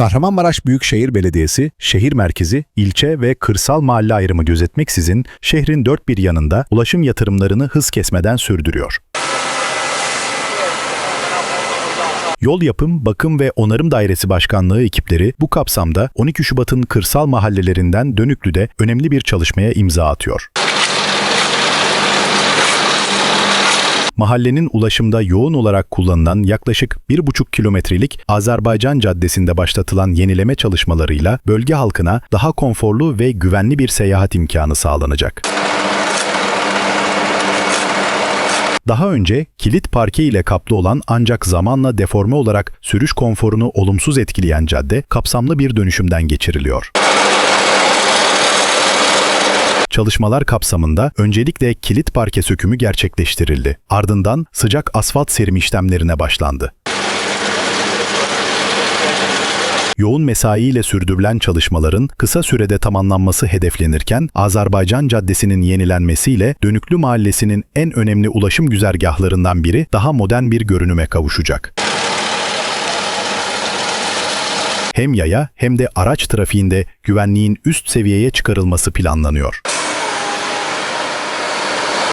Kahramanmaraş Büyükşehir Belediyesi, şehir merkezi, ilçe ve kırsal mahalle ayrımı gözetmeksizin şehrin dört bir yanında ulaşım yatırımlarını hız kesmeden sürdürüyor. Yol Yapım, Bakım ve Onarım Dairesi Başkanlığı ekipleri bu kapsamda 12 Şubat'ın kırsal mahallelerinden Dönüklü'de önemli bir çalışmaya imza atıyor. Mahallenin ulaşımda yoğun olarak kullanılan yaklaşık 1,5 kilometrelik Azerbaycan Caddesi'nde başlatılan yenileme çalışmalarıyla bölge halkına daha konforlu ve güvenli bir seyahat imkanı sağlanacak. Daha önce kilit parke ile kaplı olan ancak zamanla deforme olarak sürüş konforunu olumsuz etkileyen cadde kapsamlı bir dönüşümden geçiriliyor. Çalışmalar kapsamında öncelikle kilit parke sökümü gerçekleştirildi. Ardından sıcak asfalt serimi işlemlerine başlandı. Yoğun mesai ile sürdürülen çalışmaların kısa sürede tamamlanması hedeflenirken Azerbaycan Caddesi'nin yenilenmesiyle Dönüklü Mahallesi'nin en önemli ulaşım güzergahlarından biri daha modern bir görünüme kavuşacak. Hem yaya hem de araç trafiğinde güvenliğin üst seviyeye çıkarılması planlanıyor.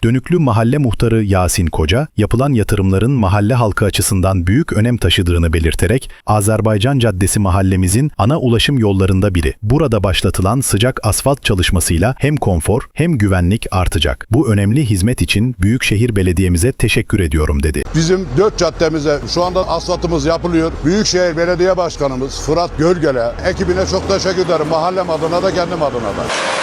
Dönüklü Mahalle Muhtarı Yasin Koca, yapılan yatırımların mahalle halkı açısından büyük önem taşıdığını belirterek, Azerbaycan Caddesi mahallemizin ana ulaşım yollarında biri. Burada başlatılan sıcak asfalt çalışmasıyla hem konfor hem güvenlik artacak. Bu önemli hizmet için Büyükşehir Belediye'mize teşekkür ediyorum dedi. Bizim dört caddemize şu anda asfaltımız yapılıyor. Büyükşehir Belediye Başkanımız Fırat Gölgele ekibine çok teşekkür ederim. Mahallem adına da kendim adına da.